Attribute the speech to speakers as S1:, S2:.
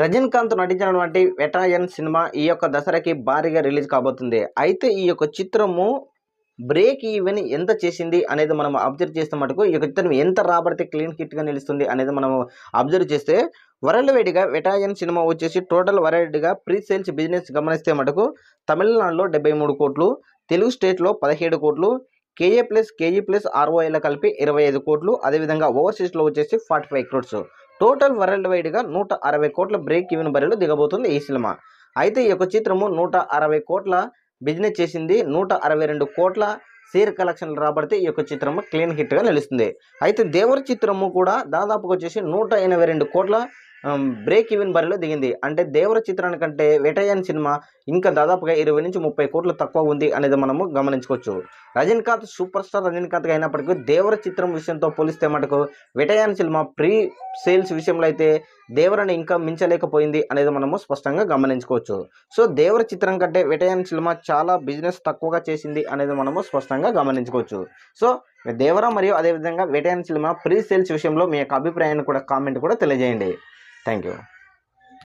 S1: రజనీకాంత్ నటించినటువంటి వెటాయన్ సినిమా ఈ యొక్క దసరాకి భారీగా రిలీజ్ కాబోతుంది. అయితే ఈ యొక్క చిత్రము బ్రేక్ ఈవెన్ ఎంత చేసింది అనేది మనం అబ్జర్వ్ చేస్తే మటుకు ఈ యొక్క చిత్రం ఎంత రాబడితే క్లీన్ కిట్గా నిలుస్తుంది అనేది మనం అబ్జర్వ్ చేస్తే వరల్డ్ వైడ్గా వెటాయన్ సినిమా వచ్చేసి టోటల్ వరల్డ్గా ప్రీ సేల్స్ బిజినెస్ గమనిస్తే మటుకు తమిళనాడులో డెబ్బై మూడు కోట్లు తెలుగు స్టేట్లో పదిహేడు కోట్లు కేఏ ప్లస్ కేజీ ప్లస్ ఆర్ఓఐల కలిపి ఇరవై ఐదు కోట్లు అదేవిధంగా ఓవర్సీస్లో వచ్చేసి forty five crores. Total world వైడ్గా నూట అరవై కోట్ల బ్రేక్ ఈవెన్ బరిలో దిగబోతుంది ఈ సినిమా. అయితే ఈ యొక్క చిత్రము నూట అరవై కోట్ల బిజినెస్ చేసింది నూట అరవై రెండు కోట్ల సీర్ కలెక్షన్లు రాబడితే ఈ యొక్క చిత్రము క్లీన్ హిట్గా నిలుస్తుంది. అయితే దేవర చిత్రము కూడా దాదాపుగా వచ్చేసి నూట ఎనభై రెండు కోట్ల బ్రేక్ ఈవెన్ బరిలో దిగింది. అంటే దేవర చిత్రానికంటే వేటయాన్ సినిమా ఇంకా దాదాపుగా ఇరవై నుంచి ముప్పై కోట్లు తక్కువ ఉంది అనేది మనము గమనించుకోవచ్చు. రజనీకాంత్ సూపర్ స్టార్ రజనీకాంత్ అయినప్పటికీ దేవర చిత్రం విషయంతో పోలిస్తే మటుకు వేటయాన్ సినిమా ప్రీ సేల్స్ విషయంలో అయితే దేవరని ఇంకా మించలేకపోయింది అనేది మనము స్పష్టంగా గమనించుకోవచ్చు. సో దేవర చిత్రం కంటే వేటయాన్ సినిమా చాలా బిజినెస్ తక్కువగా చేసింది అనేది మనము స్పష్టంగా గమనించుకోవచ్చు. సో దేవర మరియు అదేవిధంగా వేటయాన్ సినిమా ప్రీ సేల్స్ విషయంలో మీ యొక్క అభిప్రాయాన్ని కూడా కామెంట్ కూడా తెలియజేయండి. Thank you.